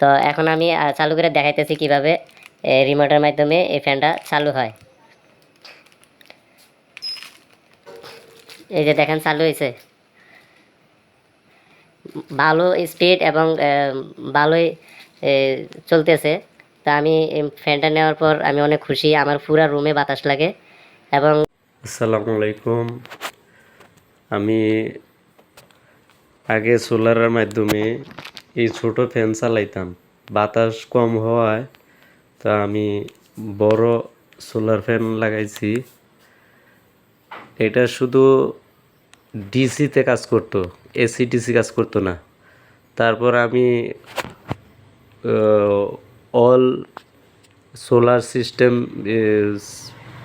তো এখন আমি চালু করে দেখাইতেছি কীভাবে রিমোটের মাধ্যমে এই ফ্যানটা চালু হয়। এই যে দেখেন, চালু হয়েছে ভালো স্পিড এবং ভালোই চলতেছে। তা আমি ফ্যানটা নেওয়ার পর আমি অনেক খুশি, আমার পুরা রুমে বাতাস লাগে এবং আসসালামু আলাইকুম। আমি আগে সোলারের মাধ্যমে এই ছোট ফ্যান চালাইতাম। বাতাস কম হওয়ায় তা আমি বড় সোলার ফ্যান লাগাইছি। এটা শুধু ডিসিতে কাজ করতো এসি ডিসি কাজ করতো না। তারপর আমি all solar system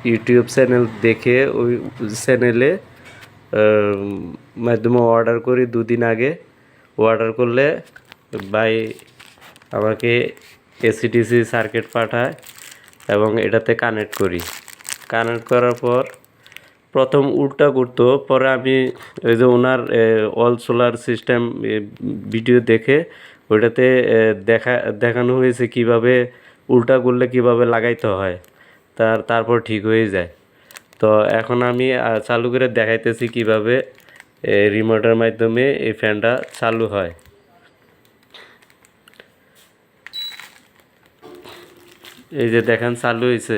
YouTube channel দেখে ওই চ্যানেলে মাধ্যমে অর্ডার করি দুদিন আগে। অর্ডার করলে ভাই আমাকে এসিডিসি সার্কিট পাঠায় এবং এটাতে কানেক্ট করি। কানেক্ট করার পর প্রথম উল্টা করতো পরে আমি ওই যে ওনার অল সোলার সিস্টেম ভিডিও দেখে ওইটাতে দেখা, দেখানো হয়েছে কীভাবে উল্টা করলে কীভাবে লাগাইতে হয়। তার, তারপর ঠিক হয়ে যায়। তো এখন আমি চালু করে দেখাইতেছি কীভাবে রিমোটের মাধ্যমে এই ফ্যানটা চালু হয়। এই যে দেখেন চালু হয়েছে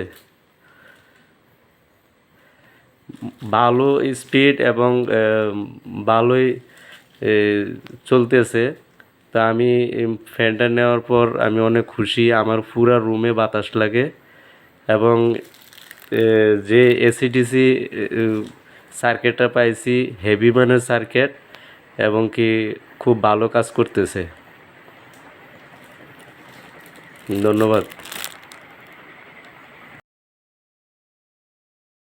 ভালো স্পিড এবং ভালোই চলতেছে। তা আমি ফ্যানটা নেওয়ার পর আমি অনেক খুশি, আমার পুরা রুমে বাতাস লাগে এবং যে এসিডিসি সার্কিটটা পাইছি হেভি মানের সার্কিট এবং কি খুব ভালো কাজ করতেছে। ধন্যবাদ।